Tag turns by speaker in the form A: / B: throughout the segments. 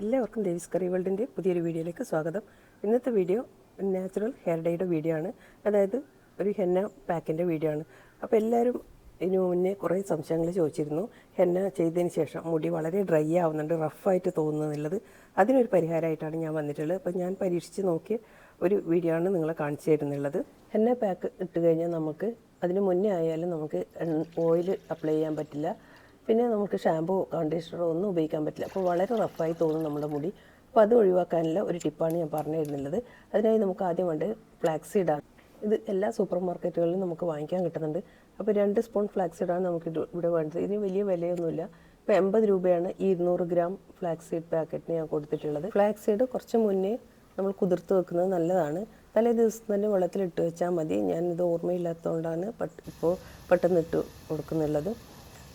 A: എല്ലാവർക്കും ദേവിസ് കറി വേൾഡിന്റെ പുതിയൊരു വീഡിയോയിലേക്ക് സ്വാഗതം. ഇന്നത്തെ വീഡിയോ നാച്ചുറൽ ഹെയർ ഡേയുടെ വീഡിയോ ആണ്. അതായത് ഒരു ഹെന്ന പാക്കിന്റെ വീഡിയോ ആണ്. അപ്പോൾ എല്ലാവരും ഇതിനു മുന്നേ കുറേ സംശയങ്ങൾ ചോദിച്ചിരുന്നു. ഹെന്ന ചെയ്തതിന് ശേഷം മുടി വളരെ ഡ്രൈ ആവുന്നുണ്ട് റഫായിട്ട് തോന്നുന്നുള്ളത് അതിനൊരു പരിഹാരമായിട്ടാണ് ഞാൻ വന്നിട്ടുള്ളത്. അപ്പോൾ ഞാൻ പരീക്ഷിച്ച് നോക്കിയ ഒരു വീഡിയോ ആണ് നിങ്ങളെ കാണിച്ചു തരുന്നുള്ളത്. ഹെന്ന പാക്ക് ഇട്ട് കഴിഞ്ഞാൽ നമുക്ക് അതിന് മുന്നേ ആയാലും നമുക്ക് ഓയിൽ അപ്ലൈ ചെയ്യാൻ പറ്റില്ല. പിന്നെ നമുക്ക് ഷാമ്പു കണ്ടീഷണറോ ഒന്നും ഉപയോഗിക്കാൻ പറ്റില്ല. അപ്പോൾ വളരെ റഫായി തോന്നും നമ്മുടെ മുടി. അപ്പോൾ അത് ഒഴിവാക്കാനുള്ള ഒരു ടിപ്പാണ് ഞാൻ പറഞ്ഞു തരുന്നുള്ളത് അതിനായി നമുക്ക് ആദ്യം വേണ്ട ഫ്ലാക്സീഡാണ്. ഇത് എല്ലാ സൂപ്പർ മാർക്കറ്റുകളിലും നമുക്ക് വാങ്ങിക്കാൻ കിട്ടുന്നുണ്ട്. അപ്പോൾ രണ്ട് സ്പൂൺ ഫ്ലാക്സീഡാണ് നമുക്ക് ഇവിടെ വേണ്ടത്. ഇതിന് വലിയ വിലയൊന്നുമില്ല. ഇപ്പോൾ എൺപത് രൂപയാണ് ഈ ഇരുന്നൂറ് ഗ്രാം ഫ്ലാക്സീഡ് പാക്കറ്റിന് ഞാൻ കൊടുത്തിട്ടുള്ളത്. ഫ്ലാക്സീഡ് കുറച്ച് മുന്നേ നമ്മൾ കുതിർത്ത് വെക്കുന്നത് നല്ലതാണ്. തലേ ദിവസം തന്നെ വെള്ളത്തിലിട്ട് വെച്ചാൽ മതി. ഞാനിത് ഓർമ്മയില്ലാത്തതുകൊണ്ടാണ് പട്ട് ഇപ്പോൾ പെട്ടെന്ന് ഇട്ട് കൊടുക്കുന്നുള്ളത്.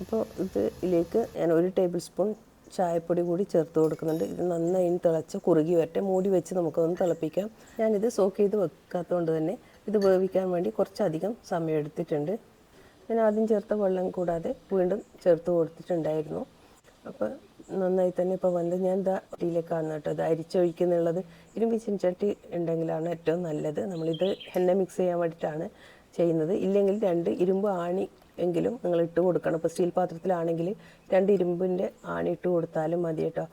A: അപ്പോൾ ഇത് ഇതിലേക്ക് ഞാൻ ഒരു ടേബിൾ സ്പൂൺ ചായപ്പൊടി കൂടി ചേർത്ത് കൊടുക്കുന്നുണ്ട്. ഇത് നന്നായി തിളച്ച് കുറുകി വരട്ടെ. മൂടി വെച്ച് നമുക്കൊന്ന് തിളപ്പിക്കാം. ഞാനിത് സോക്ക് ചെയ്ത് വെക്കാത്തതുകൊണ്ട് തന്നെ ഇത് വേവിക്കാൻ വേണ്ടി കുറച്ചധികം സമയം എടുത്തിട്ടുണ്ട്. ഞാൻ ആദ്യം ചേർത്ത വെള്ളം കൂടാതെ വീണ്ടും ചേർത്ത് കൊടുത്തിട്ടുണ്ടായിരുന്നു. അപ്പോൾ നന്നായി തന്നെ ഇപ്പോൾ വന്ന് ഞാൻ ഇതാ ചട്ടിയിലേക്കാണ് കേട്ടോ ഇത് അരിച്ചൊഴിക്കുന്നുള്ളത്. ഇരുമ്പി ചിൻചട്ടി ഉണ്ടെങ്കിലാണ് ഏറ്റവും നല്ലത്. നമ്മളിത് എണ്ണ മിക്സ് ചെയ്യാൻ വേണ്ടിയിട്ടാണ് ചെയ്യുന്നത്. ഇല്ലെങ്കിൽ രണ്ട് ഇരുമ്പ് ആണി എങ്കിലും നിങ്ങൾ ഇട്ട് കൊടുക്കണം. ഇപ്പോൾ സ്റ്റീൽ പാത്രത്തിലാണെങ്കിൽ രണ്ട് ഇരുമ്പിന്റെ ആണി ഇട്ട് കൊടുത്താലും മതി കേട്ടോ.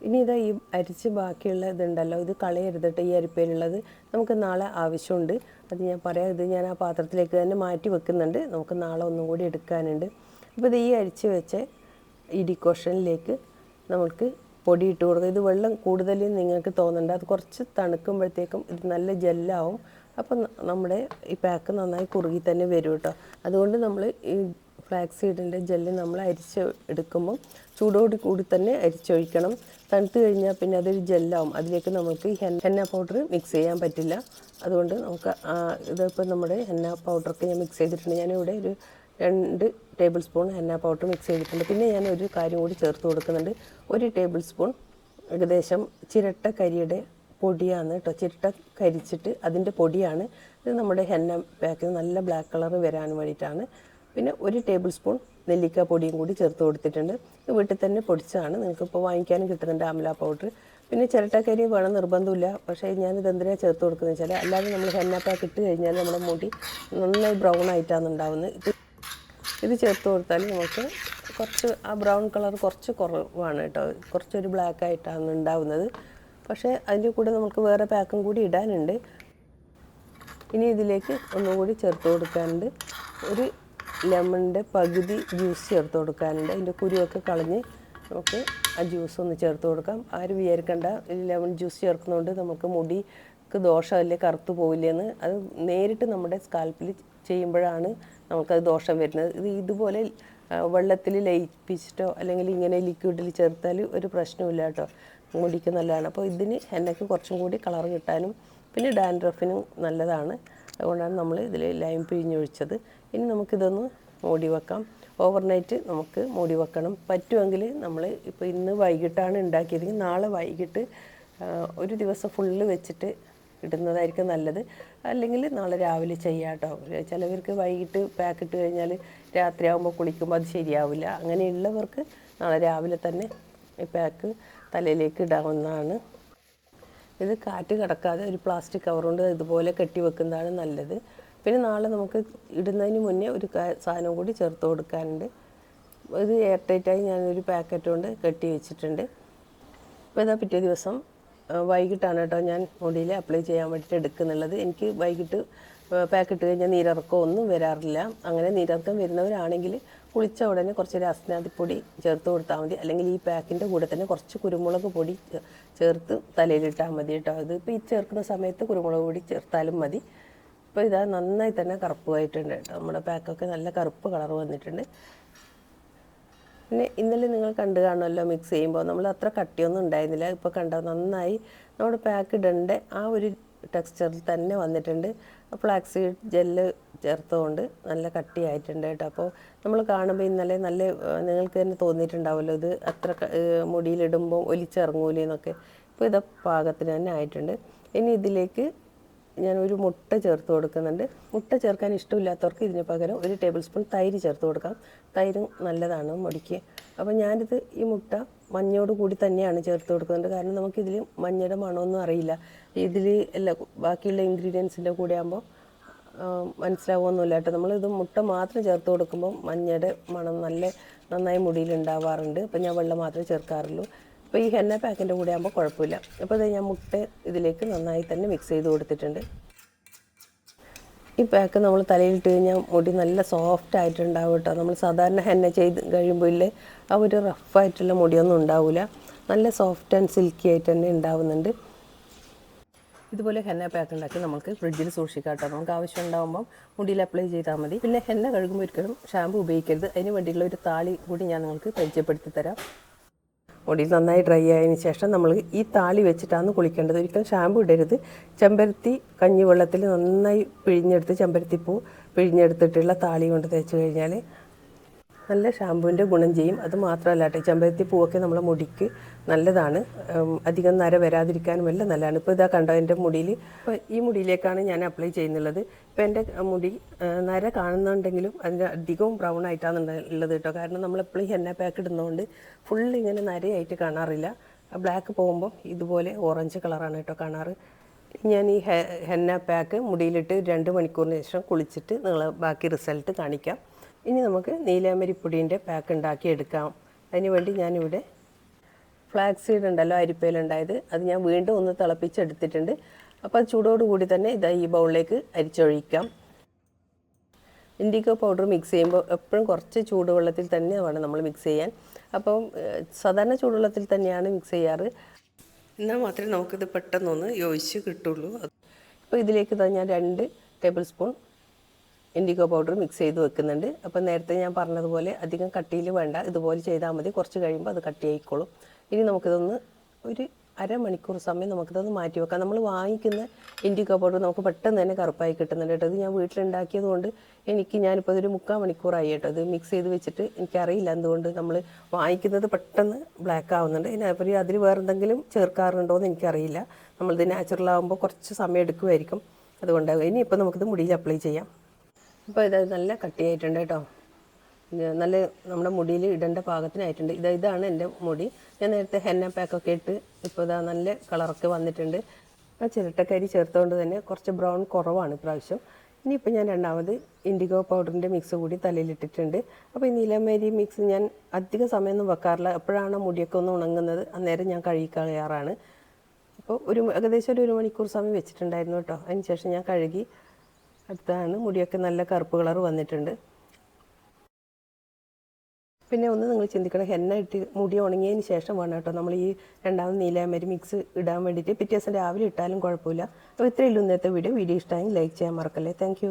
A: ഇനി ഇതാ ഈ അരിച്ച് ബാക്കിയുള്ള ഇതുണ്ടല്ലോ. ഇത് കളയരുത് കേട്ടോ ഈ അരിപ്പയിലുള്ളത് നമുക്ക് നാളെ ആവശ്യമുണ്ട്. അത് ഞാൻ പറയാം. ഇത് ഞാൻ ആ പാത്രത്തിലേക്ക് തന്നെ മാറ്റി വെക്കുന്നുണ്ട്. നമുക്ക് നാളെ ഒന്നും കൂടി എടുക്കാനുണ്ട്. അപ്പോൾ ഇത് ഈ അരിച്ച് വെച്ച ഈ ഡിക്കോഷനിലേക്ക് നമുക്ക് പൊടി ഇട്ട് കൊടുക്കുക ഇത് വെള്ളം കൂടുതൽ നിങ്ങൾക്ക് തോന്നണ്ട. അത് കുറച്ച് തണുക്കുമ്പോഴത്തേക്കും ഇത് നല്ല ജെല്ലാവും. അപ്പം നമ്മുടെ ഈ പാക്ക് നന്നായി കുറുകി തന്നെ വരും കേട്ടോ അതുകൊണ്ട് നമ്മൾ ഈ ഫ്ലാക്സ് സീഡിന്റെ ജെല്ല് നമ്മൾ അരിച്ച് എടുക്കുമ്പം ചൂടോട് കൂടി തന്നെ അരിച്ചൊഴിക്കണം തണുത്ത് കഴിഞ്ഞാൽ പിന്നെ അതൊരു ജെല്ലാവും അതിലേക്ക് നമുക്ക് ഹെന്ന പൗഡർ മിക്സ് ചെയ്യാൻ പറ്റില്ല. അതുകൊണ്ട് നമുക്ക് ഇതിപ്പോൾ നമ്മുടെ ഹെന്ന പൗഡറൊക്കെ ഞാൻ മിക്സ് ചെയ്തിട്ടുണ്ട്. ഞാനിവിടെ ഒരു രണ്ട് tablespoon henna powder mix ചെയ്തിട്ടുണ്ട്. പിന്നെ ഞാൻ ഒരു കാര്യം കൂടി ചേർത്ത് കൊടുക്കുന്നുണ്ട്. ഒരു ടേബിൾ സ്പൂൺ ഏകദേശം ചിരട്ട കരിയുടെ പൊടിയാണ് കേട്ടോ. ചിട്ട കരിച്ചിട്ട് അതിന്റെ പൊടിയാണ്. ഇത് നമ്മുടെ ഹെന്ന പാക്കിന് നല്ല ബ്ലാക്ക് കളർ വരാൻ വേണ്ടിയിട്ടാണ്. പിന്നെ ഒരു ടേബിൾ സ്പൂൺ നെല്ലിക്ക പൊടിയും കൂടി ചേർത്ത് കൊടുത്തിട്ടുണ്ട്. ഇത് വീട്ടിൽ തന്നെ പൊടിച്ചതാണ് നിങ്ങൾക്കിപ്പോൾ വാങ്ങിക്കാനും കിട്ടുന്നുണ്ട് അമല പൗഡർ പിന്നെ ചിരട്ടക്കരി വേണം നിർബന്ധമില്ല. പക്ഷേ ഞാനിത് എന്തിനാണ് ചേർത്ത് കൊടുക്കുന്നത് വെച്ചാൽ അല്ലാതെ നമ്മൾ ഹെന്ന പാക്ക് ഇട്ട് കഴിഞ്ഞാൽ നമ്മുടെ മുടി നന്നായി ബ്രൗൺ ആയിട്ടാണ് ഉണ്ടാവുന്നത്. ഇത് ഇത് ചേർത്ത് കൊടുത്താൽ നമുക്ക് കുറച്ച് ആ ബ്രൗൺ കളർ കുറച്ച് കുറവാണ് കേട്ടോ. കുറച്ചൊരു ബ്ലാക്ക് ആയിട്ടാണ് ഉണ്ടാവുന്നത്. പക്ഷേ അതിന്റെ കൂടെ നമുക്ക് വേറെ പാക്കും കൂടി ഇടാനുണ്ട്. ഇനി ഇതിലേക്ക് ഒന്നുകൂടി ചേർത്ത് കൊടുക്കാനുണ്ട്. ഒരു ലെമണിന്റെ പകുതി ജ്യൂസ് ചേർത്ത് കൊടുക്കാനുണ്ട്. അതിന്റെ കുരുവൊക്കെ കളഞ്ഞ് നമുക്ക് ആ ജ്യൂസ് ഒന്ന് ചേർത്ത് കൊടുക്കാം. ആരും വിചാരിക്കേണ്ട ലെമൺ ജ്യൂസ് ചേർക്കുന്നതുകൊണ്ട് നമുക്ക് മുടിക്ക് ദോഷമല്ലേ കറുത്തു പോവില്ലെന്ന്. അത് നേരിട്ട് നമ്മുടെ സ്കാൽപ്പിൽ ചെയ്യുമ്പോഴാണ് നമുക്കത് ദോഷം വരുന്നത്. ഇത് ഇതുപോലെ വെള്ളത്തിൽ ലയിപ്പിച്ചിട്ടോ അല്ലെങ്കിൽ ഇങ്ങനെ ലിക്വിഡിൽ ചേർത്താൽ ഒരു പ്രശ്നമില്ല കേട്ടോ. മുടിക്ക് നല്ലതാണ്. അപ്പോൾ ഇതിന് എണ്ണയ്ക്ക് കുറച്ചും കൂടി കളർ കിട്ടാനും പിന്നെ ഡാൻഡ്രഫിനും നല്ലതാണ്. അതുകൊണ്ടാണ് നമ്മൾ ഇതിൽ ലൈം പിഴിഞ്ഞൊഴിച്ചത്. ഇനി നമുക്കിതൊന്ന് മൂടി വെക്കാം. ഓവർനൈറ്റ് നമുക്ക് മൂടി വെക്കണം. പറ്റുമെങ്കിൽ നമ്മൾ ഇപ്പോൾ ഇന്ന് വൈകിട്ടാണ് ഉണ്ടാക്കിയതെങ്കിൽ നാളെ വൈകിട്ട് ഒരു ദിവസം ഫുള്ള് വെച്ചിട്ട് ഇടുന്നതായിരിക്കും നല്ലത്. അല്ലെങ്കിൽ നാളെ രാവിലെ ചെയ്യാം കേട്ടോ ചിലവർക്ക് വൈകിട്ട് പാക്ക് ഇട്ട് കഴിഞ്ഞാൽ രാത്രിയാകുമ്പോൾ കുളിക്കുമ്പോൾ അത് ശരിയാവില്ല. അങ്ങനെയുള്ളവർക്ക് നാളെ രാവിലെ തന്നെ ഈ പാക്ക് തലയിലേക്ക് ഇടാവുന്നതാണ്. ഇത് കാറ്റ് കിടക്കാതെ ഒരു പ്ലാസ്റ്റിക് കവർ കൊണ്ട് ഇതുപോലെ കെട്ടി വെക്കുന്നതാണ് നല്ലത്. പിന്നെ നാളെ നമുക്ക് ഇടുന്നതിന് മുന്നേ ഒരു സാധനം കൂടി ചേർത്ത് കൊടുക്കാനുണ്ട്. ഇത് എയർ ടൈറ്റായി ഞാനൊരു പാക്കറ്റ് കൊണ്ട് കെട്ടി വെച്ചിട്ടുണ്ട്. അപ്പോൾ ഇതാ പിറ്റേ ദിവസം വൈകിട്ടാണ് കേട്ടോ ഞാൻ മുടിയിൽ അപ്ലൈ ചെയ്യാൻ വേണ്ടിയിട്ട് എടുക്കുന്നുള്ളത്. എനിക്ക് വൈകിട്ട് പാക്കിട്ട് കഴിഞ്ഞാൽ നീരിറക്കം ഒന്നും വരാറില്ല. അങ്ങനെ നീരിറക്കം വരുന്നവരാണെങ്കിൽ കുളിച്ച ഉടനെ കുറച്ച് രാസനാദിപ്പൊടി ചേർത്ത് കൊടുത്താൽ മതി. അല്ലെങ്കിൽ ഈ പാക്കിന്റെ കൂടെ തന്നെ കുറച്ച് കുരുമുളക് പൊടി ചേർത്ത് തലയിലിട്ടാൽ മതി കേട്ടോ. അത് ഇപ്പോൾ ഈ ചേർക്കുന്ന സമയത്ത് കുരുമുളക് പൊടി ചേർത്താലും മതി. ഇപ്പോൾ ഇതാ നന്നായി തന്നെ കറുപ്പായിട്ടുണ്ട് കേട്ടോ. നമ്മുടെ പാക്കൊക്കെ നല്ല കറുപ്പ് കളർ വന്നിട്ടുണ്ട്. പിന്നെ ഇന്നലെ നിങ്ങൾ കണ്ടു കാണുമല്ലോ മിക്സ് ചെയ്യുമ്പോൾ. നമ്മൾ അത്ര കട്ടിയൊന്നും ഉണ്ടായിരുന്നില്ല. ഇപ്പോൾ കണ്ടോ നന്നായി. നമ്മുടെ പാക്ക് ഇടേണ്ട. ആ ഒരു ടെക്സ്ചറിൽ തന്നെ വന്നിട്ടുണ്ട്. ഫ്ലാക്സീഡ് ജെല്ല് ചേർത്തുകൊണ്ട് നല്ല കട്ടിയായിട്ടുണ്ട് കേട്ടോ. അപ്പോൾ നമ്മൾ കാണുമ്പോൾ ഇന്നലെ നല്ല നിങ്ങൾക്ക് തന്നെ തോന്നിയിട്ടുണ്ടാവുമല്ലോ ഇത് അത്ര മുടിയിലിടുമ്പോൾ ഒലിച്ചിറങ്ങൂലേ എന്നൊക്കെ. ഇപ്പോൾ ഇത് പാകത്തിന് തന്നെ ആയിട്ടുണ്ട്. ഇനി ഇതിലേക്ക് ഞാൻ ഒരു മുട്ട ചേർത്ത് കൊടുക്കുന്നുണ്ട്. മുട്ട ചേർക്കാൻ ഇഷ്ടമില്ലാത്തവർക്ക് ഇതിന് പകരം ഒരു ടേബിൾ സ്പൂൺ തൈര് ചേർത്ത് കൊടുക്കാം. തൈരും നല്ലതാണ് മുടിക്ക്. അപ്പോൾ ഞാനിത് ഈ മുട്ട മഞ്ഞോട് കൂടി തന്നെയാണ് ചേർത്ത് കൊടുക്കുന്നത്. കാരണം നമുക്കിതിൽ മഞ്ഞയുടെ മണമൊന്നും അറിയില്ല. ഇതിൽ എല്ലാ ബാക്കിയുള്ള ഇൻഗ്രീഡിയൻസിന്റെ കൂടെ ആകുമ്പോൾ മനസ്സിലാവുമൊന്നുമില്ല കേട്ടോ. നമ്മളിത് മുട്ട മാത്രം ചേർത്ത് കൊടുക്കുമ്പോൾ മഞ്ഞയുടെ മണം നല്ല നന്നായി മുടിയിൽ ഉണ്ടാവാറുണ്ട്. ഞാൻ വെള്ളം മാത്രമേ ചേർക്കാറുള്ളൂ. അപ്പോൾ ഈ ഹെന്ന പാക്കിന്റെ കൂടെ ആകുമ്പോൾ കുഴപ്പമില്ല. അപ്പോൾ ഞാൻ മുട്ട ഇതിലേക്ക് നന്നായി തന്നെ മിക്സ് ചെയ്ത് കൊടുത്തിട്ടുണ്ട്. ഈ പാക്ക് നമ്മൾ തലയിലിട്ട് കഴിഞ്ഞാൽ മുടി നല്ല സോഫ്റ്റ് ആയിട്ടുണ്ടാവും കേട്ടോ. നമ്മൾ സാധാരണ ഹെന്ന ചെയ്ത് കഴിയുമ്പോൾ ഇല്ലേ ആ ഒരു റഫായിട്ടുള്ള മുടിയൊന്നും ഉണ്ടാവില്ല നല്ല സോഫ്റ്റ് ആൻഡ് സിൽക്കി ആയിട്ട് തന്നെ ഉണ്ടാവുന്നുണ്ട്. ഇതുപോലെ ഹെന്ന പാക്ക് ഉണ്ടാക്കി നമുക്ക് ഫ്രിഡ്ജിൽ സൂക്ഷിക്കാം കേട്ടോ. നമുക്ക് ആവശ്യം ഉണ്ടാകുമ്പോൾ മുടിയിൽ അപ്ലൈ ചെയ്താൽ മതി. പിന്നെ ഹെന്ന കഴുകുമ്പോൾ ഒരിക്കലും ഷാമ്പു ഉപയോഗിക്കരുത്. അതിന് വേണ്ടിയുള്ള ഒരു താളി കൂടി ഞാൻ നിങ്ങൾക്ക് പരിചയപ്പെടുത്തി തരാം. മുടിയിൽ നന്നായി ഡ്രൈ ആയതിന് ശേഷം നമ്മൾ ഈ താളി വെച്ചിട്ടാണ് കുളിക്കേണ്ടത്. ഒരിക്കലും ഷാമ്പു ഇടരുത്. ചെമ്പരത്തി കഞ്ഞിവെള്ളത്തിൽ നന്നായി പിഴിഞ്ഞെടുത്ത് ചെമ്പരത്തിപ്പൂ പിഴിഞ്ഞെടുത്തിട്ടുള്ള താളി കൊണ്ട് തേച്ച് കഴിഞ്ഞാൽ നല്ല ഷാമ്പുവിന്റെ ഗുണം ചെയ്യും. അത് മാത്രമല്ല കേട്ടോ ചെമ്പരത്തി പൂവൊക്കെ നമ്മളെ മുടിക്ക് നല്ലതാണ്. അധികം നര വരാതിരിക്കാനും എല്ലാം നല്ലതാണ്. ഇപ്പോൾ ഇതാ കണ്ടോ എന്റെ മുടിയിൽ ഇപ്പോൾ ഈ മുടിയിലേക്കാണ് ഞാൻ അപ്ലൈ ചെയ്യുന്നുള്ളത്. ഇപ്പോൾ എന്റെ മുടി നര കാണുന്നുണ്ടെങ്കിലും അതിന്റെ അധികവും ബ്രൗൺ ആയിട്ടാണ് ഉള്ളത് കേട്ടോ. കാരണം നമ്മളെപ്പോഴും ഹെന്ന പാക്ക് ഇടുന്നതുകൊണ്ട് ഫുൾ ഇങ്ങനെ നരയായിട്ട് കാണാറില്ല. ബ്ലാക്ക് പോകുമ്പോൾ ഇതുപോലെ ഓറഞ്ച് കളറാണ് കേട്ടോ കാണാറ്. ഞാൻ ഈ ഹെന്ന പാക്ക് മുടിയിലിട്ട് രണ്ട് മണിക്കൂറിന് ശേഷം കുളിച്ചിട്ട് നിങ്ങളെ ബാക്കി റിസൾട്ട് കാണിക്കാം. ഇനി നമുക്ക് നീലാമരി പൊടിന്റെ പാക്ക് ഉണ്ടാക്കി എടുക്കാം അതിനുവേണ്ടി ഞാനിവിടെ ഫ്ലാക്സ് സീഡ് ഉണ്ടല്ലോ അരിപ്പയിലുണ്ടായത്. അത് ഞാൻ വീണ്ടും ഒന്ന് തിളപ്പിച്ചെടുത്തിട്ടുണ്ട്. അപ്പോൾ അത് ചൂടോടുകൂടി തന്നെ ഇതാ ഈ ബൗളിലേക്ക് അരിച്ചൊഴിക്കാം. ഇൻഡിഗോ പൗഡർ മിക്സ് ചെയ്യുമ്പോൾ എപ്പോഴും കുറച്ച് ചൂടുവെള്ളത്തിൽ തന്നെ വേണം നമ്മൾ മിക്സ് ചെയ്യാൻ. അപ്പം സാധാരണ ചൂടുവെള്ളത്തിൽ തന്നെയാണ് മിക്സ് ചെയ്യാറ്. എന്നാൽ മാത്രമേ നമുക്കിത് പെട്ടെന്നൊന്ന് യോജിച്ച് കിട്ടുള്ളൂ. അപ്പോൾ ഇതിലേക്ക് തന്നെ ഞാൻ രണ്ട് tablespoon indigo powder mix ചെയ്ത് വെക്കുന്നുണ്ട്. അപ്പോൾ നേരത്തെ ഞാൻ പറഞ്ഞതുപോലെ അധികം കട്ടിയിൽ വേണ്ട. ഇതുപോലെ ചെയ്താൽ മതി. കുറച്ച് കഴിയുമ്പോൾ അത് കട്ടിയായിക്കോളും. ഇനി നമുക്കിതൊന്ന് ഒരു അരമണിക്കൂർ സമയം നമുക്കിതൊന്ന് മാറ്റി വെക്കാം. നമ്മൾ വാങ്ങിക്കുന്ന ഇൻഡിഗോ പൗഡർ നമുക്ക് പെട്ടെന്ന് തന്നെ കറുപ്പായി കിട്ടുന്നുണ്ട് കേട്ടോ. ഇത് ഞാൻ വീട്ടിലുണ്ടാക്കിയത് കൊണ്ട് എനിക്ക് ഞാനിപ്പോൾ ഇതൊരു മുക്കാൽ മണിക്കൂറായി കേട്ടോ. ഇത് മിക്സ് ചെയ്ത് വെച്ചിട്ട് എനിക്കറിയില്ല എന്തുകൊണ്ട് നമ്മൾ വാങ്ങിക്കുന്നത് പെട്ടെന്ന് ബ്ലാക്ക് ആവുന്നുണ്ട്. ഇതിനപ്പുറം അതിൽ വേറെന്തെങ്കിലും ചേർക്കാറുണ്ടോ എന്ന് എനിക്കറിയില്ല. നമ്മളിത് നാച്ചുറൽ ആകുമ്പോൾ കുറച്ച് സമയം എടുക്കുമായിരിക്കും അതുകൊണ്ട് ഇനിയിപ്പോൾ നമുക്കിത് മുടിയിൽ അപ്ലൈ ചെയ്യാം. ഇപ്പോൾ ഇത് നല്ല കട്ടിയായിട്ടുണ്ട് കേട്ടോ. നല്ല നമ്മുടെ മുടിയിൽ ഇടേണ്ട പാകത്തിനായിട്ടുണ്ട്. ഇത് ഇതാണ് എന്റെ മുടി. ഞാൻ നേരത്തെ ഹെന്ന പാക്കൊക്കെ ഇട്ട് ഇപ്പോൾ ഇതാ നല്ല കളറൊക്കെ വന്നിട്ടുണ്ട്. ആ ചിരട്ടക്കരി ചേർത്തുകൊണ്ട് തന്നെ കുറച്ച് ബ്രൗൺ കുറവാണ് ഇപ്രാവശ്യം. ഇനിയിപ്പോൾ ഞാൻ രണ്ടാമത് ഇൻഡിഗോ പൗഡറിന്റെ മിക്സ് കൂടി തലയിലിട്ടിട്ടുണ്ട് അപ്പോൾ ഈ നീലമേരി മിക്സ് ഞാൻ അധിക സമയമൊന്നും വെക്കാറില്ല. എപ്പോഴാണ് മുടിയൊക്കെ ഒന്ന് ഉണങ്ങുന്നത് അന്നേരം ഞാൻ കഴുകിക്കളയാറാണ്. അപ്പോൾ ഒരു ഏകദേശം ഒരു ഒരു മണിക്കൂർ സമയം വെച്ചിട്ടുണ്ടായിരുന്നു കേട്ടോ. അതിന് ശേഷം ഞാൻ കഴുകി അടുത്താണ് മുടിയൊക്കെ നല്ല കറുപ്പ് കളർ വന്നിട്ടുണ്ട്. പിന്നെ ഒന്ന് നിങ്ങൾ ചിന്തിക്കണം ഹെന്ന ഇട്ട് മുടി ഉണങ്ങിയതിന് ശേഷം വേണം കേട്ടോ. നമ്മൾ ഈ രണ്ടാമത് നീലാമരി മിക്സ് ഇടാൻ വേണ്ടിയിട്ട് പിറ്റേ ദിവസം രാവിലെ ഇട്ടാലും കുഴപ്പമില്ല. അപ്പോൾ ഇത്രയേ ഇന്നത്തെ വീഡിയോ വീഡിയോ ഇഷ്ടമായി ലൈക്ക് ചെയ്യാൻ മറക്കല്ലേ. താങ്ക്